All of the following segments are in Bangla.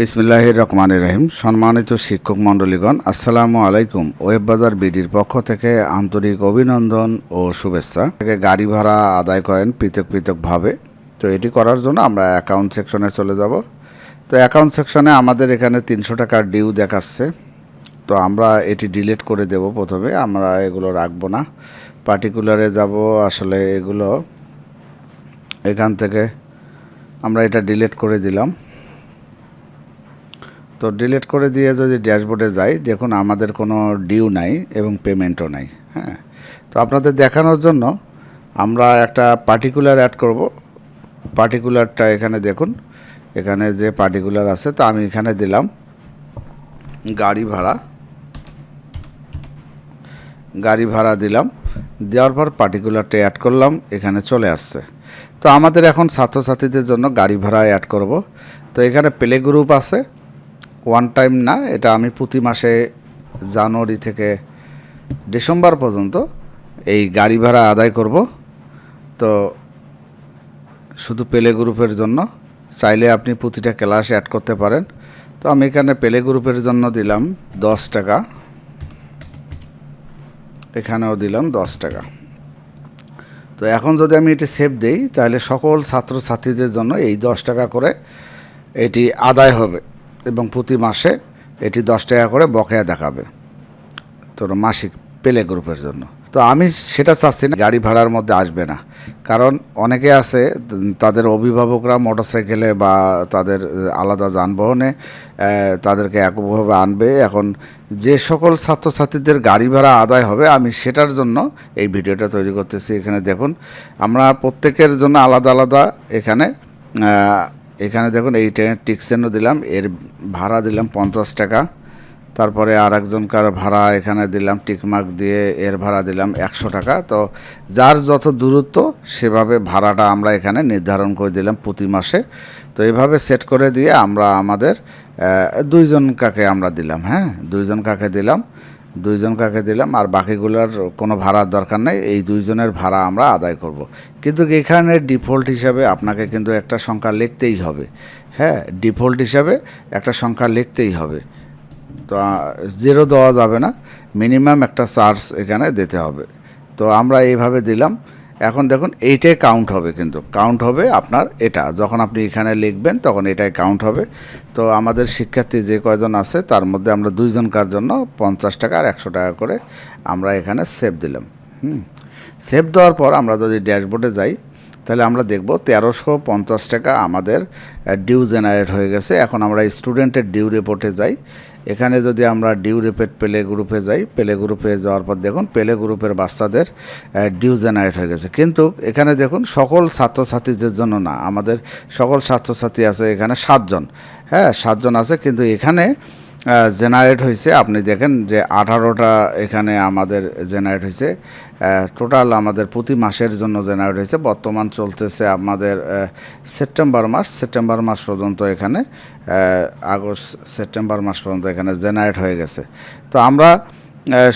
বিসমিল্লাহ রহমান রহিম। সম্মানিত শিক্ষক মণ্ডলীগণ, আসসালামু আলাইকুম। ওয়েব বাজার বিডির পক্ষ থেকে আন্তরিক অভিনন্দন ও শুভেচ্ছা। থেকে গাড়ি ভাড়া আদায় করেন পৃথক পৃথকভাবে তো এটি করার জন্য আমরা অ্যাকাউন্ট সেকশনে চলে যাব। তো অ্যাকাউন্ট সেকশনে আমাদের এখানে তিনশো টাকার ডিউ দেখাচ্ছে। তো আমরা এটি ডিলিট করে দেব প্রথমে। আমরা এগুলো রাখব না। পার্টিকুলারে যাব, আসলে এগুলো এখান থেকে আমরা এটা ডিলিট করে দিলাম। তো ডিলিট করে দিয়ে যদি ড্যাশবোর্ডে যাই, দেখুন আমাদের কোনো ডিউ নাই এবং পেমেন্টও নাই হ্যাঁ? তো আপনাদের দেখানোর জন্য আমরা একটা পার্টিকুলার অ্যাড করব। পার্টিকুলারটা এখানে দেখুন, এখানে যে পার্টিকুলার আছে, তো আমি এখানে দিলাম গাড়ি ভাড়া। গাড়ি ভাড়া দিলাম, দেওয়ার পর পার্টিকুলারটা অ্যাড করলাম, এখানে চলে আসছে। তো আমাদের এখন ছাত্রছাত্রীদের জন্য গাড়ি ভাড়া অ্যাড করব। তো এখানে প্লে গ্রুপ আছে ওয়ান টাইম না, এটা আমি প্রতি মাসে জানুয়ারি থেকে ডিসেম্বর পর্যন্ত এই গাড়ি ভাড়া আদায় করব। তো শুধু পেলে গ্রুপের জন্য, চাইলে আপনি প্রতিটা ক্লাস অ্যাড করতে পারেন। তো আমি এখানে পেলে গ্রুপের জন্য দিলাম দশ টাকা। এখানেও দিলাম দশ টাকা। তো এখন যদি আমি এটি সেভ দেই, তাহলে সকল ছাত্রছাত্রীদের জন্য এই দশ টাকা করে এটি আদায় হবে। এবং প্রতি মাসে এটি দশ টাকা করে বকেয়া দেখাবে তোর মাসিক পেলে গ্রুপের জন্য। তো আমি সেটা চাচ্ছি না, গাড়ি ভাড়ার মধ্যে আসবে না। কারণ অনেকে আছে, তাদের অভিভাবকরা মোটরসাইকেলে বা তাদের আলাদা যানবাহনে তাদেরকে এককভাবে আনবে। এখন যে সকল ছাত্রছাত্রীদের গাড়ি ভাড়া আদায় হবে, আমি সেটার জন্য এই ভিডিওটা তৈরি করতেছি। এখানে দেখুন, আমরা প্রত্যেকের জন্য আলাদা আলাদা এখানে এখানে দেখুন, এই ট্রেনের টিকসেনও দিলাম, এর ভাড়া দিলাম পঞ্চাশ টাকা। তারপরে আর একজনকার ভাড়া এখানে দিলাম, টিকমার্ক দিয়ে এর ভাড়া দিলাম একশো টাকা। তো যার যত দূরত্ব, সেভাবে ভাড়াটা আমরা এখানে নির্ধারণ করে দিলাম প্রতি মাসে। তো এইভাবে সেট করে দিয়ে আমরা আমাদের দুইজন কাকে আমরা দিলাম হ্যাঁ? দুইজন কাকে দিলাম। দুইজন কাকে দিলাম আর বাকিগুলোর কোনো ভাড়ার দরকার নেই, এই দুইজনের ভাড়া আমরা আদায় করব। কিন্তু এখানে ডিফল্ট হিসাবে আপনাকে কিন্তু একটা সংখ্যা লিখতেই হবে। হ্যাঁ ডিফল্ট হিসাবে একটা সংখ্যা লিখতেই হবে। তো জিরো দেওয়া যাবে না মিনিমাম একটা চার্জ এখানে দিতে হবে। তো আমরা এইভাবে দিলাম। এখন দেখুন, এইটাই কাউন্ট হবে কিন্তু। কাউন্ট হবে আপনার এটা। যখন আপনি এখানে লিখবেন, তখন এটাই কাউন্ট হবে। তো আমাদের শিক্ষার্থী যে কয়জন আছে, তার মধ্যে আমরা দুইজনকার জন্য পঞ্চাশ টাকা আর একশো টাকা করে আমরা এখানে সেভ দিলাম। হুম। সেভ দেওয়ার পর আমরা যদি ড্যাশবোর্ডে যাই, তাহলে আমরা দেখব তেরোশো পঞ্চাশ টাকা আমাদের ডিউ জেনারেট হয়ে গেছে। এখন আমরা স্টুডেন্টের ডিউ রিপোর্টে যাই। এখানে যদি আমরা ডিউ রিপোর্ট পেলে গ্রুপে যাই, পেলে গ্রুপে যাওয়ার পর দেখুন, পেলে গ্রুপের বাচ্চাদের ডিউ জেনারেট হয়ে গেছে। কিন্তু এখানে দেখুন, সকল ছাত্রছাত্রীদের জন্য না, আমাদের সকল ছাত্রছাত্রী আছে এখানে সাতজন। হ্যাঁ সাতজন আছে, কিন্তু এখানে জেনারেট হয়েছে। আপনি দেখেন যে আঠারোটা এখানে আমাদের জেনারেট হয়েছে। টোটাল আমাদের প্রতি মাসের জন্য জেনারেট হয়েছে। বর্তমান চলতেছে আমাদের সেপ্টেম্বর মাস। সেপ্টেম্বর মাস পর্যন্ত এখানে আগস্ট সেপ্টেম্বর মাস পর্যন্ত এখানে জেনারেট হয়ে গেছে। তো আমরা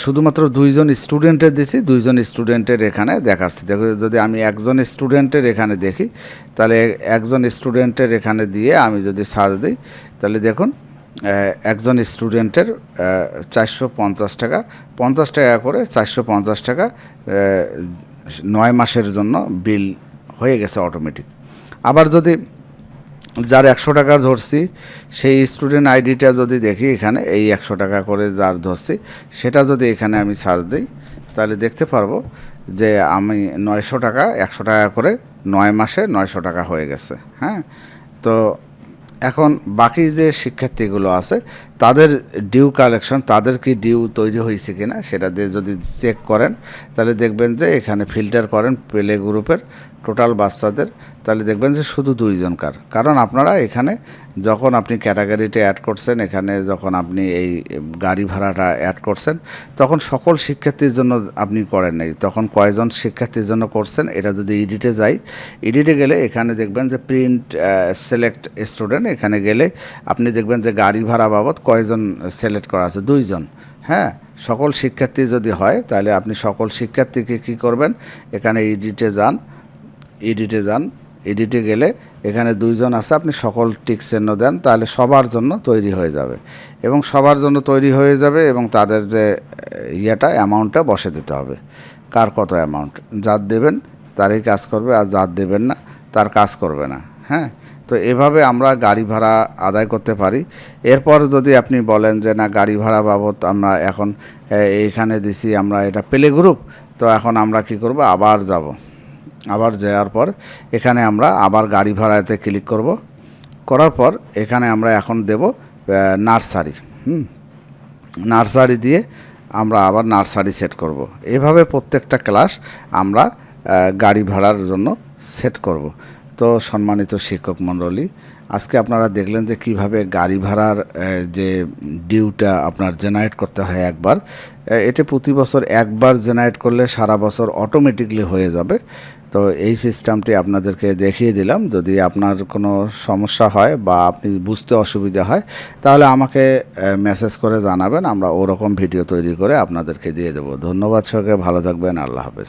শুধুমাত্র দুইজন স্টুডেন্টের দিছি, দুইজন স্টুডেন্টের এখানে দেখাচ্ছি। দেখো, যদি আমি একজন স্টুডেন্টের এখানে দেখি, তাহলে একজন স্টুডেন্টের এখানে দিয়ে আমি যদি সার্চ দিই, তাহলে দেখুন একজন স্টুডেন্টের চারশো পঞ্চাশ টাকা। পঞ্চাশ টাকা করে চারশো পঞ্চাশ টাকা নয় মাসের জন্য বিল হয়ে গেছে অটোমেটিক আবার যদি যার একশো টাকা ধরছি, সেই স্টুডেন্ট আইডিটা যদি দেখি এখানে, এই একশো টাকা করে যার ধরছি, সেটা যদি এখানে আমি সার্চ দিই, তাহলে দেখতে পারব যে আমি নয়শো টাকা, একশো টাকা করে নয় মাসে নয়শো টাকা হয়ে গেছে। হ্যাঁ? তো এখন বাকি যে শিক্ষার্থীগুলো আছে তাদের ডিউ কালেকশন তাদের কি ডিউ তৈরি হয়েছে কি না সেটা দিয়ে যদি চেক করেন, তাহলে দেখবেন যে এখানে ফিল্টার করেন প্লে গ্রুপের টোটাল বাচ্চাদের, তাহলে দেখবেন যে শুধু দুইজনকার। কারণ আপনারা এখানে যখন আপনি ক্যাটাগরিটা অ্যাড করছেন, এখানে যখন আপনি এই গাড়ি ভাড়াটা অ্যাড করছেন, তখন সকল শিক্ষার্থীর জন্য আপনি করেন নাই। তখন কয়জন শিক্ষার্থীর জন্য করছেন, এটা যদি এডিটে যাই এডিটে গেলে এখানে দেখবেন যে প্রিন্ট সিলেক্ট স্টুডেন্ট এখানে গেলে আপনি দেখবেন যে গাড়ি ভাড়া বাবদ কয়জন সিলেক্ট করা আছে? দুইজন। হ্যাঁ? সকল শিক্ষার্থী যদি হয়, তাহলে আপনি সকল শিক্ষার্থীকে কী করবেন? এখানে এডিটে যান এডিটে যান এডিটে গেলে এখানে দুইজন আছে, আপনি সকল টিক চিহ্ন দেন, তাহলে সবার জন্য তৈরি হয়ে যাবে। এবং সবার জন্য তৈরি হয়ে যাবে এবং তাদের যে ইয়েটা অ্যামাউন্টটা বসে দিতে হবে। কার কত অ্যামাউন্ট যার দেবেন, তারই কাজ করবে, আর যার দেবেন না, তার কাজ করবে না। হ্যাঁ? তো এভাবে আমরা গাড়ি ভাড়া আদায় করতে পারি। এরপর যদি আপনি বলেন যে, না, গাড়ি ভাড়া বাবদ আমরা এখন এইখানে দিছি, আমরা এটা প্লে গ্রুপ তো এখন আমরা কি করব? আবার যাব। আবার যাওয়ার পর এখানে আমরা আবার গাড়ি ভাড়াতে ক্লিক করব। করার পর এখানে আমরা এখন দেব নার্সারি। হুম? নার্সারি দিয়ে আমরা আবার নার্সারি সেট করব। এভাবে প্রত্যেকটা ক্লাস আমরা গাড়ি ভাড়ার জন্য সেট করব। তো সম্মানিত শিক্ষক মণ্ডলী, আজকে আপনারা দেখলেন যে কীভাবে গাড়ি ভাড়ার যে ডিউটা আপনার জেনারেট করতে হয় একবার এটি প্রতি বছর একবার জেনারেট করলে সারা বছর অটোমেটিকলি হয়ে যাবে। তো এই সিস্টেমটি আপনাদেরকে দেখিয়ে দিলাম। যদি আপনার কোনো সমস্যা হয় বা আপনি বুঝতে অসুবিধা হয়, তাহলে আমাকে মেসেজ করে জানাবেন। আমরা ওরকম ভিডিও তৈরি করে আপনাদেরকে দিয়ে দেবো। ধন্যবাদ সবাইকে। ভালো থাকবেন। আল্লাহ হাফেজ।